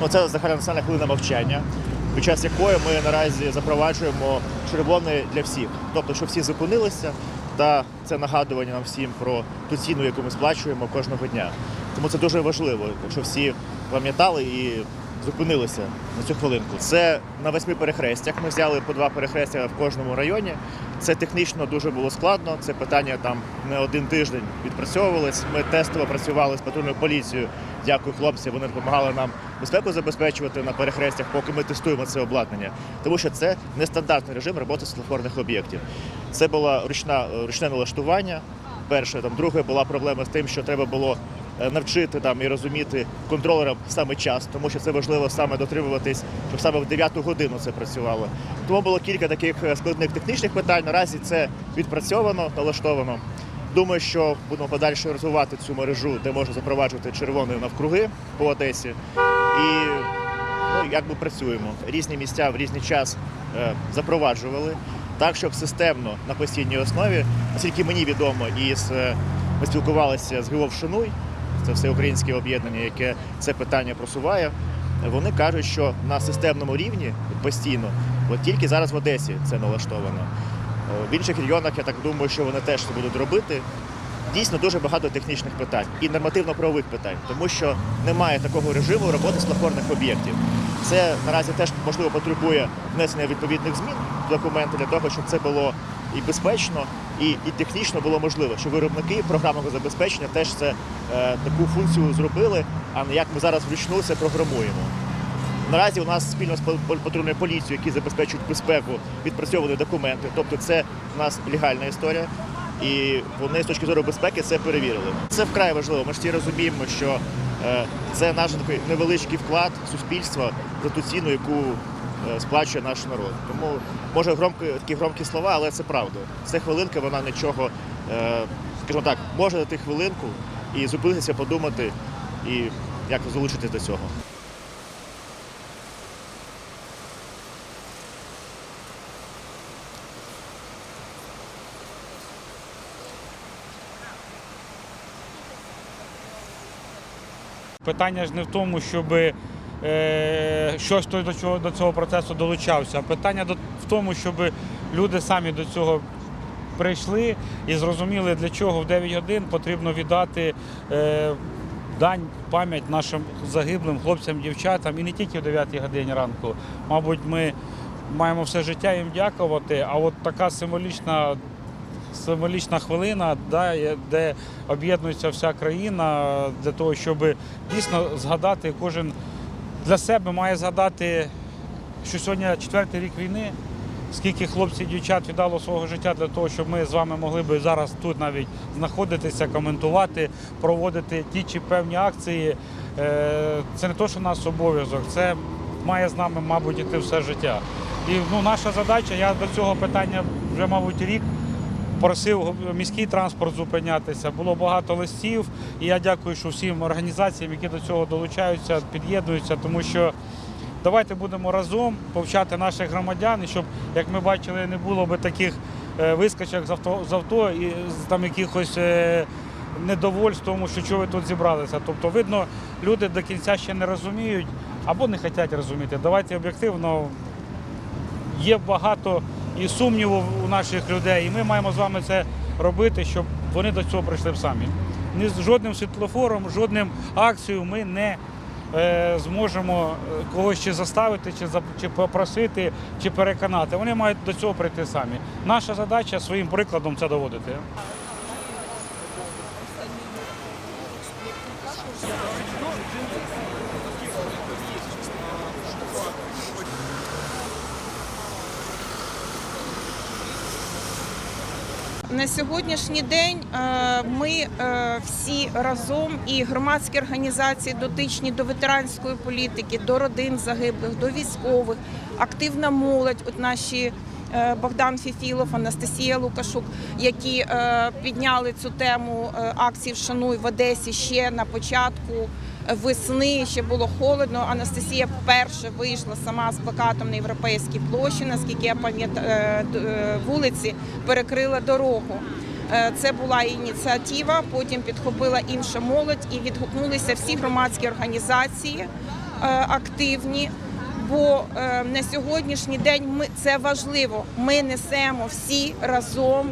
Ну, це загальнонаціональна хвилина мовчання, під час якої ми наразі запроваджуємо червоне для всіх. Тобто, щоб всі зупинилися, та це нагадування нам всім про ту ціну, яку ми сплачуємо кожного дня. Тому це дуже важливо, якщо всі пам'ятали і зупинилися на цю хвилинку. Це на восьми перехрестях. Ми взяли по два перехрестя в кожному районі. Це технічно дуже було складно. Це питання там не один тиждень відпрацьовувалось. Ми тестово працювали з патрульною поліцією. Дякую хлопці. Вони допомагали нам безпеку забезпечувати на перехрестях, поки ми тестуємо це обладнання. Тому що це нестандартний режим роботи світлофорних об'єктів. Це було ручна ручне налаштування. Перше, там друге була проблема з тим, що треба було навчити там і розуміти контролерам саме час, тому що це важливо саме дотримуватись, щоб саме в 9 годину це працювало. Тому було кілька таких е, складних технічних питань. Наразі це відпрацьовано, налаштовано. Думаю, що будемо подальше розвивати цю мережу, де можна запроваджувати червоний навкруги по Одесі. І ну, як ми працюємо. Різні місця в різний час е, запроваджували так, щоб системно на постійній основі, наскільки мені відомо, і з, е, ми спілкувалися з Гвов Шинуй, це всеукраїнське об'єднання, яке це питання просуває. Вони кажуть, що на системному рівні постійно, от тільки зараз в Одесі це налаштовано. Е, В інших регіонах я так думаю, що вони теж це будуть робити. Дійсно дуже багато технічних питань і нормативно-правових питань, тому що немає такого режиму роботи слахорних об'єктів. Це наразі теж можливо потребує внесення відповідних змін в документи для того, щоб це було і безпечно, і, і технічно було можливо, щоб виробники програмного забезпечення теж це е, таку функцію зробили, а не як ми зараз вручну це програмуємо. Наразі у нас спільно з патрульною поліцією, які забезпечують безпеку, відпрацьовані документи. Тобто це у нас легальна історія. І вони з точки зору безпеки це перевірили. Це вкрай важливо. Ми ж всі розуміємо, що е, це наш такий невеличкий вклад суспільства за ту ціну, яку сплачує наш народ. Тому може громкі, такі громкі слова, але це правда. Це хвилинка, вона нічого, е, скажімо так, може дати хвилинку і зупинитися, подумати і як залучитись до цього. Питання ж не в тому, щоб е, щось хтось до цього, до цього процесу долучався. Питання в тому, щоб люди самі до цього прийшли і зрозуміли, для чого в 9 годин потрібно віддати е, дань пам'ять нашим загиблим хлопцям, дівчатам і не тільки в 9 годині ранку. Мабуть, ми маємо все життя їм дякувати, а от така символічна символічна хвилина, да, де об'єднується вся країна для того, щоб дійсно згадати кожен для себе має згадати, що сьогодні четвертий рік війни, скільки хлопців і дівчат віддало свого життя для того, щоб ми з вами могли би зараз тут навіть знаходитися, коментувати, проводити ті чи певні акції. Е, Це не то, що наш обов'язок, це має з нами, мабуть, іти все життя. І ну, наша задача, я до цього питання вже, мабуть, рік просив міський транспорт зупинятися. Було багато листів, і я дякую, що всім організаціям, які до цього долучаються, під'єднуються, тому що давайте будемо разом повчати наших громадян, і щоб, як ми бачили, не було би таких е, вискочок з авто, з авто і там якихось. е, Недовольств тому, що чого ви тут зібралися. Тобто, видно, люди до кінця ще не розуміють або не хочуть розуміти. Давайте об'єктивно є багато і сумніву у наших людей, і ми маємо з вами це робити, щоб вони до цього прийшли самі. Ні з жодним світлофором, жодним акцією ми не е, зможемо е, когось чи заставити, чи, чи попросити, чи переконати. Вони мають до цього прийти самі. Наша задача своїм прикладом це доводити. На сьогоднішній день е, ми е, всі разом і громадські організації дотичні до ветеранської політики, до родин загиблих, до військових, активна молодь. От наші е, Богдан Фіфілов, Анастасія Лукашук, які підняли цю тему акції «Вшануй» в Одесі ще на початку весни. Ще було холодно. Анастасія вперше вийшла сама з плакатом на європейській площі, наскільки я пам'ятаю, е, е, вулиці перекрила дорогу. Е, Це була ініціатива. Потім підхопила інша молодь і відгукнулися всі громадські організації. активні. Бо на сьогоднішній день ми це важливо. Ми несемо всі разом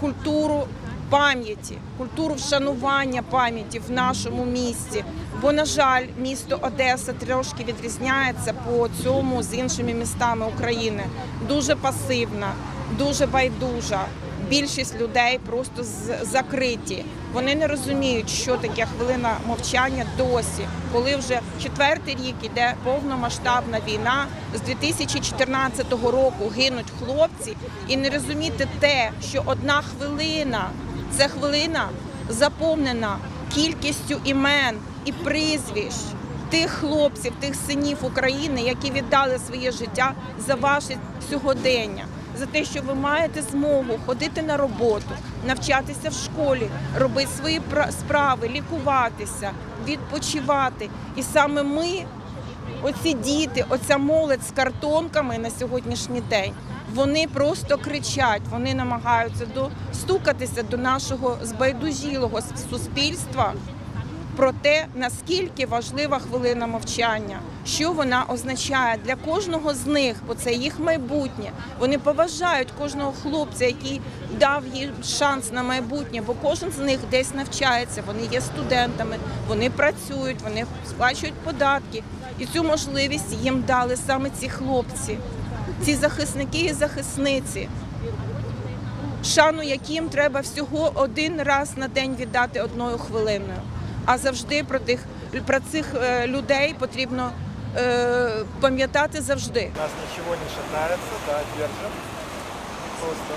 культуру пам'яті, культуру вшанування пам'яті в нашому місті. Бо, на жаль, місто Одеса трошки відрізняється по цьому з іншими містами України. Дуже пасивна, дуже байдужа. Більшість людей просто закриті. Вони не розуміють, що таке хвилина мовчання досі, коли вже четвертий рік іде повномасштабна війна. З 2014 року гинуть хлопці, і не розуміти те, що одна хвилина це хвилина заповнена кількістю імен і прізвищ тих хлопців, тих синів України, які віддали своє життя за ваше сьогодення, за те, що ви маєте змогу ходити на роботу, навчатися в школі, робити свої пра- справи, лікуватися, відпочивати. І саме ми оці діти, оця молодь з картонками на сьогоднішній день. Вони просто кричать, вони намагаються достукатися до нашого збайдужілого суспільства про те, наскільки важлива хвилина мовчання, що вона означає для кожного з них, бо це їх майбутнє. Вони поважають кожного хлопця, який дав їм шанс на майбутнє, бо кожен з них десь навчається. Вони є студентами, вони працюють, вони сплачують податки. І цю можливість їм дали саме ці хлопці, ці захисники і захисниці шану яким треба всього один раз на день віддати одною хвилиною. А завжди про тих про цих е, людей потрібно е, пам'ятати завжди. Нас нічого не шатается, да, держим. Просто